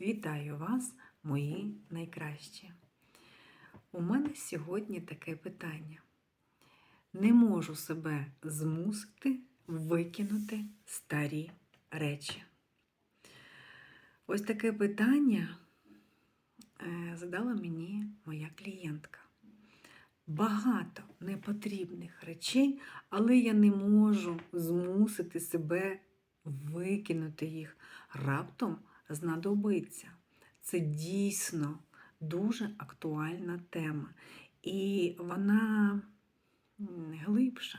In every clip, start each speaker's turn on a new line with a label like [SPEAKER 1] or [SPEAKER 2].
[SPEAKER 1] Вітаю вас, мої найкращі. У мене сьогодні таке питання. Не можу себе змусити викинути старі речі. Ось таке питання е, задала мені моя клієнтка. Багато непотрібних речей, але я не можу змусити себе викинути їх. Раптом знадобиться. Це дійсно дуже актуальна тема. І вона глибша,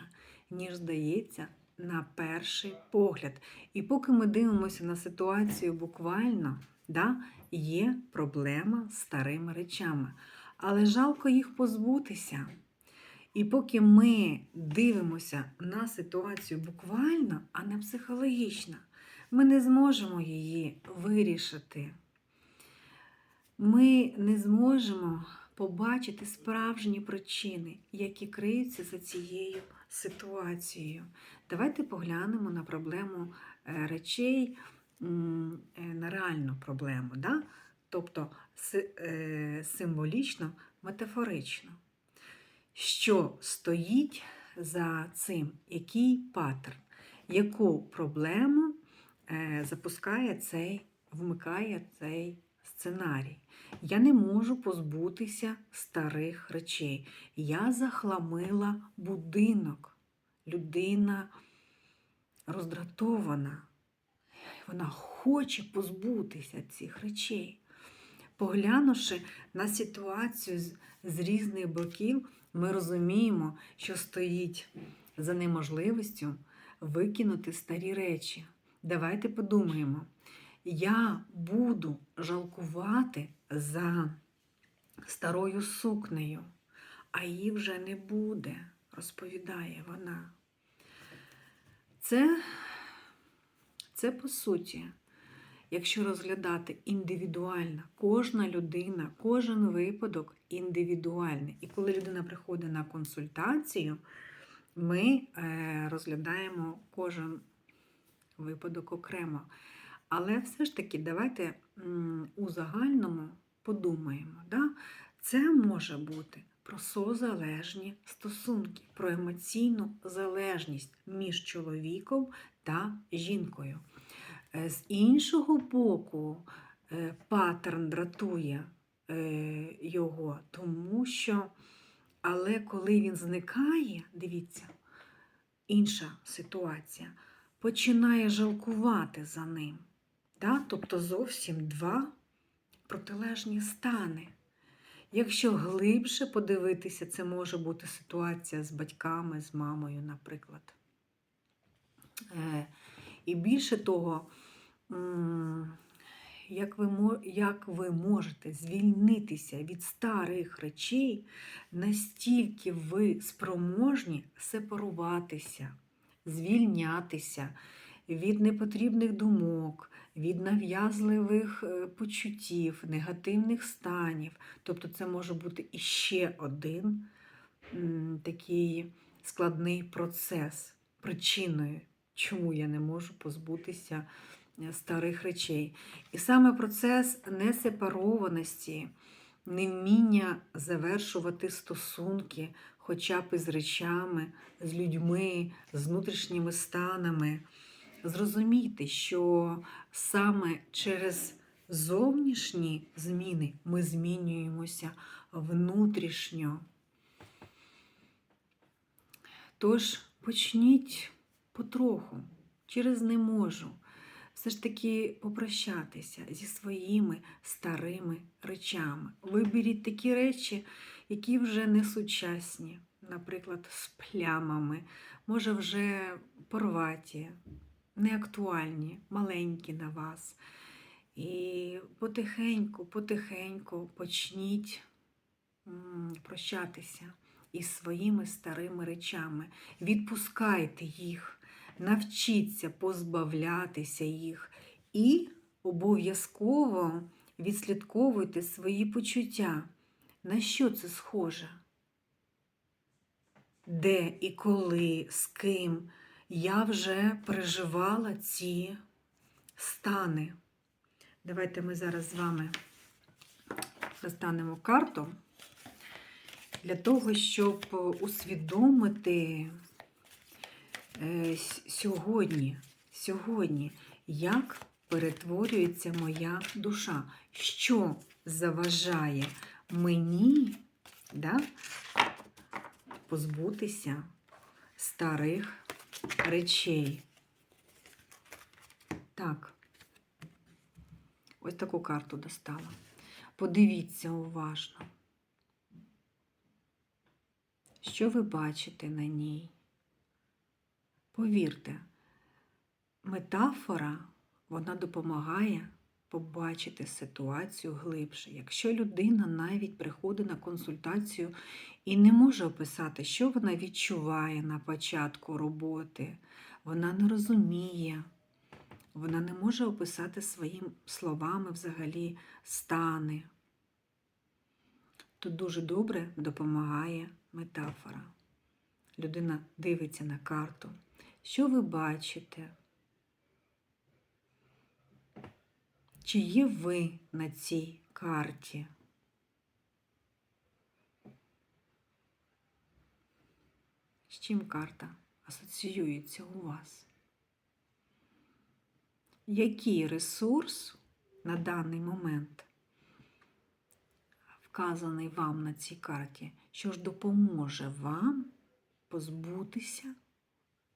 [SPEAKER 1] ніж здається, на перший погляд. І поки ми дивимося на ситуацію буквально, да, є проблема з старими речами. Але жалко їх позбутися. І поки ми дивимося на ситуацію буквально, а не психологічно, ми не зможемо її вирішити. Ми не зможемо побачити справжні причини, які криються за цією ситуацією. Давайте поглянемо на проблему е, речей, е, на реальну проблему, да? тобто е, символічно, метафорично. Що стоїть за цим? Який паттерн? Яку проблему запускає цей, вмикає цей сценарій? Я не можу позбутися старих речей. Я захламила будинок. Людина роздратована. Вона хоче позбутися цих речей. Поглянувши на ситуацію з, з різних боків, ми розуміємо, що стоїть за неможливістю викинути старі речі. Давайте подумаємо. Я буду жалкувати за старою сукнею, а її вже не буде, розповідає вона. Це, це по суті, якщо розглядати індивідуально, кожна людина, кожен випадок індивідуальний. І коли людина приходить на консультацію, ми е, розглядаємо кожен випадок окремо. Але все ж таки, давайте у загальному подумаємо. Да? Це може бути про созалежні стосунки, про емоційну залежність між чоловіком та жінкою. Е, З іншого боку, е, паттерн дратує е, його, тому що, але коли він зникає, дивіться, інша ситуація, починає жалкувати за ним. Да? Тобто зовсім два протилежні стани. Якщо глибше подивитися, це може бути ситуація з батьками, з мамою, наприклад. Е, І більше того, як ви, як ви можете звільнитися від старих речей, настільки ви спроможні сепаруватися, звільнятися від непотрібних думок, від нав'язливих е, почуттів, негативних станів. Тобто це може бути іще один такий складний процес, причиною, чому я не можу позбутися е, старих речей. І саме процес несепарованості, невміння завершувати стосунки, хоча б із речами, з людьми, з внутрішніми станами. Зрозумійте, що саме через зовнішні зміни ми змінюємося внутрішньо. Тож почніть потроху, через не можу. Все ж таки попрощатися зі своїми старими речами. Виберіть такі речі, які вже не сучасні, наприклад, з плямами, може вже порваті, неактуальні, маленькі на вас. І потихеньку, потихеньку почніть прощатися із своїми старими речами. Відпускайте їх, навчіться позбавлятися їх і обов'язково відслідковуйте свої почуття. На що це схоже? Де і коли, з ким я вже переживала ці стани. Давайте ми зараз з вами достанемо карту для того, щоб усвідомити сьогодні, сьогодні, як перетворюється моя душа, що заважає мені да, позбутися старих речей. Так, ось таку карту достала. Подивіться уважно. Що ви бачите на ній? Повірте, метафора вона допомагає побачити ситуацію глибше. Якщо людина навіть приходить на консультацію і не може описати, що вона відчуває на початку роботи, вона не розуміє, вона не може описати своїми словами взагалі стани, то дуже добре допомагає метафора. Людина дивиться на карту. Що ви бачите? Чи є ви на цій карті? З чим карта асоціюється у вас? Який ресурс на даний момент вказаний вам на цій карті, що ж допоможе вам позбутися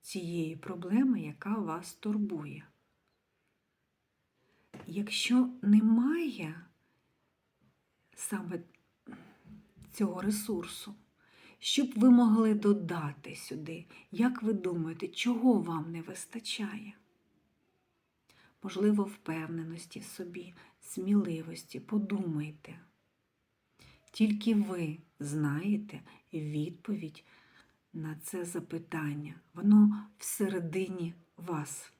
[SPEAKER 1] цієї проблеми, яка вас турбує? Якщо немає саме цього ресурсу, що б ви могли додати сюди? Як ви думаєте, чого вам не вистачає? Можливо, впевненості в собі, сміливості, подумайте. Тільки ви знаєте відповідь на це запитання. Воно всередині вас.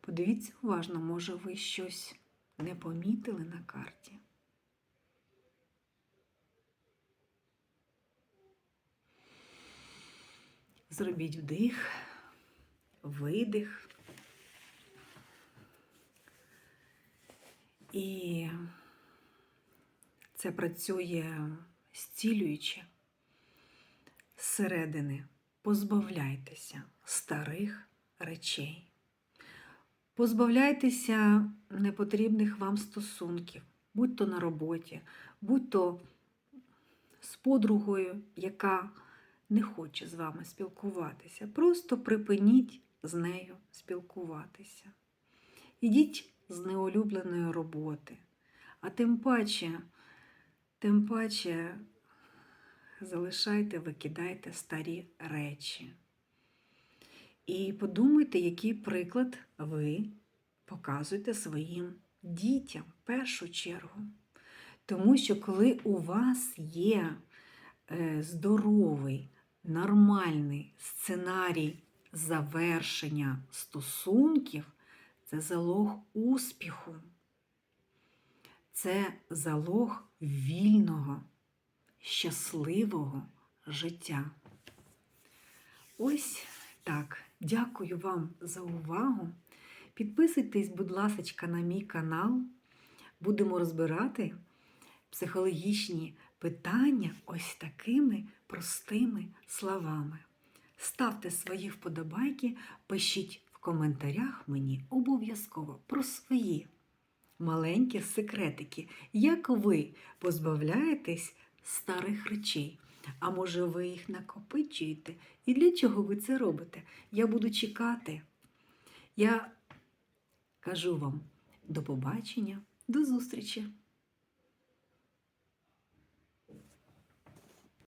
[SPEAKER 1] Подивіться уважно, може ви щось не помітили на карті. Зробіть вдих, видих. І це працює зцілююче зсередини. Позбавляйтеся старих речей. Позбавляйтеся непотрібних вам стосунків, будь то на роботі, будь то з подругою, яка не хоче з вами спілкуватися. Просто припиніть з нею спілкуватися. Ідіть з неулюбленої роботи. А тим паче, тим паче залишайте, викидайте старі речі. І подумайте, який приклад ви показуєте своїм дітям в першу чергу. Тому що коли у вас є е, здоровий, нормальний сценарій завершення стосунків, це залог успіху, це залог вільного, щасливого життя. Ось так. Дякую вам за увагу. Підписуйтесь, будь ласка, на мій канал. Будемо розбирати психологічні питання ось такими простими словами. Ставте свої вподобайки, пишіть в коментарях мені обов'язково про свої маленькі секретики, як ви позбавляєтесь старих речей. А може, ви їх накопичуєте? І для чого ви це робите? Я буду чекати. Я кажу вам до побачення, до зустрічі!